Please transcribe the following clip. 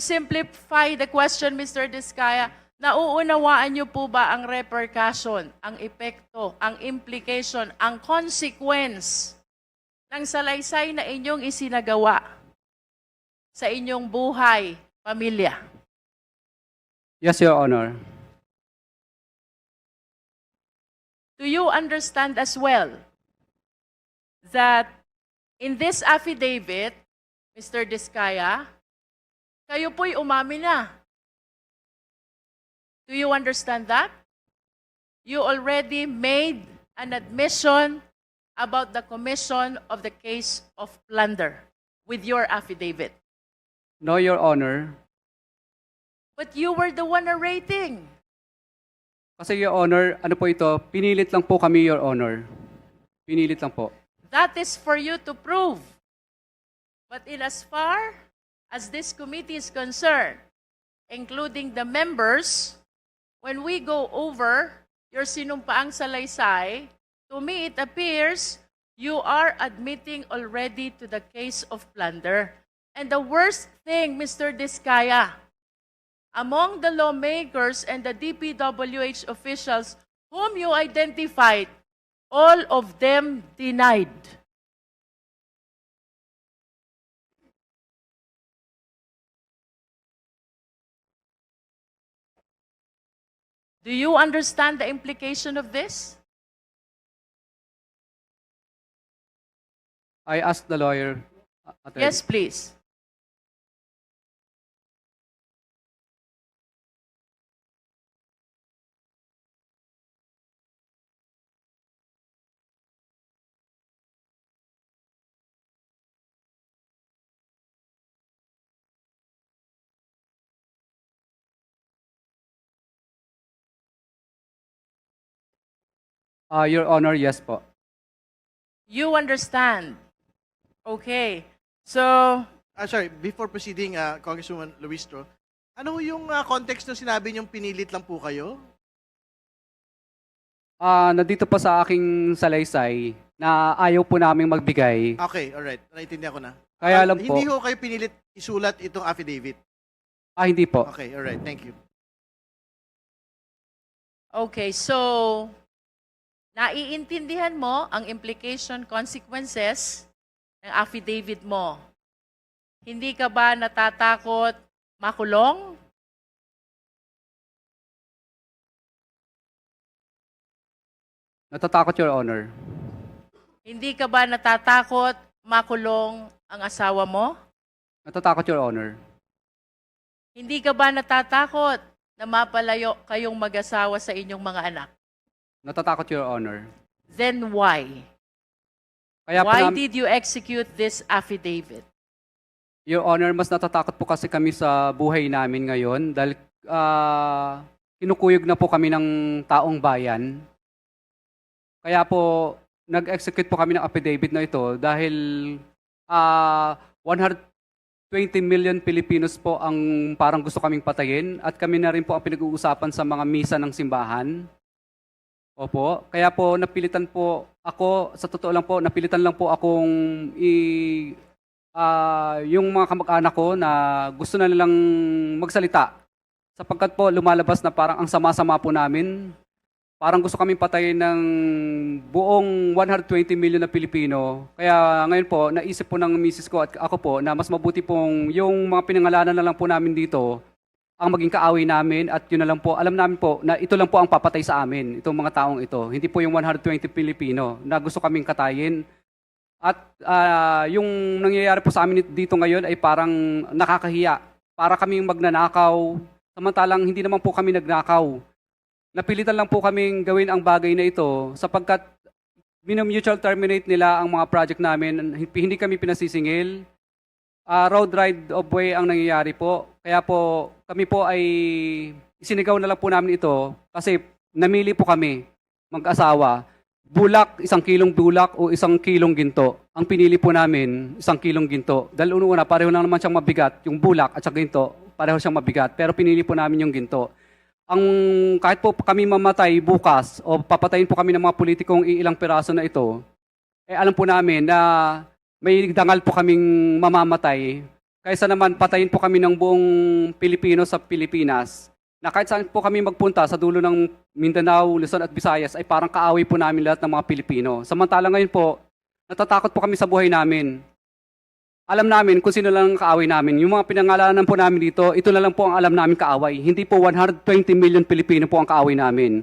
simplify the question, Mr. Diskaya, nauunawaan niyo po ba ang repercussion, ang epekto, ang implication, ang consequence ng salaysay na inyong isinagawa sa inyong buhay, pamilya? Yes, Your Honor. Do you understand as well that in this affidavit, Mr. Diskaya, kayo po'y umamin na? Do you understand that? You already made an admission about the commission of the case of plunder with your affidavit. No, Your Honor. But you were the one narrating. Kasi Your Honor, ano po ito, pinilit lang po kami, Your Honor. Pinilit lang po. That is for you to prove. But in as far as this committee is concerned, including the members, when we go over your sinumpaang salaysay, to me it appears you are admitting already to the case of plunder. And the worst thing, Mr. Diskaya, among the lawmakers and the DPWH officials whom you identified, all of them denied. Do you understand the implication of this? I asked the lawyer. uh, attorney. Yes, please. Uh, Your Honor, yes po. You understand. Okay. So, Ah, sorry, before proceeding, uh, Congresswoman Luistro, ano yung ah, context ng sinabi niyong pinilit lang po kayo? Ah, nandito pa sa aking salaysay na ayaw po naming magbigay. Okay, alright. Naintindihan ko na. Kaya Ah, lang po. Hindi ho kayo pinilit isulat itong affidavit. Ah, hindi po. Okay, alright. Thank you. okay, so naiintindihan mo ang implication consequences ng affidavit mo. Hindi ka ba natatakot makulong? Natatakot, Your Honor. Hindi ka ba natatakot makulong ang asawa mo? Natatakot, Your Honor. Hindi ka ba natatakot na mapalayo kayong mag-asawa sa inyong mga anak? Natatakot, Your Honor. Then why? Kaya po Why nam- did you execute this affidavit? Your Honor, mas natatakot po kasi kami sa buhay namin ngayon dahil ah, kinukuyog na po kami ng taong bayan. Kaya po, nag-execute po kami ng affidavit na ito dahil ah 120 million Pilipinos po ang parang gusto kaming patayin at kami na rin po ang pinag-uusapan sa mga misa ng simbahan. Opo. Kaya po napilitan po ako, sa totoo lang po, napilitan lang po akong i ah, yung mga kamag-anak ko na gusto na nilang magsalita. Sapagkat po lumalabas na parang ang sama-sama po namin. Parang gusto kaming patayin ng buong 120 million na Pilipino. Kaya ngayon po, naisip po ng misis ko at ako po na mas mabuti pong yung mga pinangalanan na lang po namin dito ang maging kaaway namin at yun na lang po, alam namin po na ito lang po ang papatay sa amin, itong mga taong ito. Hindi po yung 120 Pilipino na gusto kaming katayin. At ah, yung nangyayari po sa amin dito ngayon ay parang nakakahiya. Para kaming magnanakaw, samantalang hindi naman po kami nagnakaw. Napilitan lang po kaming gawin ang bagay na ito sapagkat mutual terminate nila ang mga project namin. Hindi kami pinasisingil. Ah, road ride of way ang nangyayari po. Kaya po kami po ay isinigaw na lang po namin ito kasi namili po kami mag-asawa. Bulak, isang kilong bulak o isang kilong ginto. Ang pinili po namin, isang kilong ginto. Dahil una pareho lang naman siyang mabigat. Yung bulak at saka ginto, pareho siyang mabigat. Pero pinili po namin yung ginto. Ang kahit po kami mamatay bukas o papatayin po kami ng mga politikong iilang piraso na ito, eh alam po namin na may dangal po kaming mamamatay Kaysa naman patayin po kami ng buong Pilipino sa Pilipinas, na kahit saan po kami magpunta sa dulo ng Mindanao, Luzon at Visayas ay parang kaaway po namin lahat ng mga Pilipino. Samantala ngayon po, natatakot po kami sa buhay namin. Alam namin kung sino lang ang kaaway namin. Yung mga pinangalanan po namin dito, ito na lang po ang alam namin kaaway. Hindi po 120 million Pilipino po ang kaaway namin.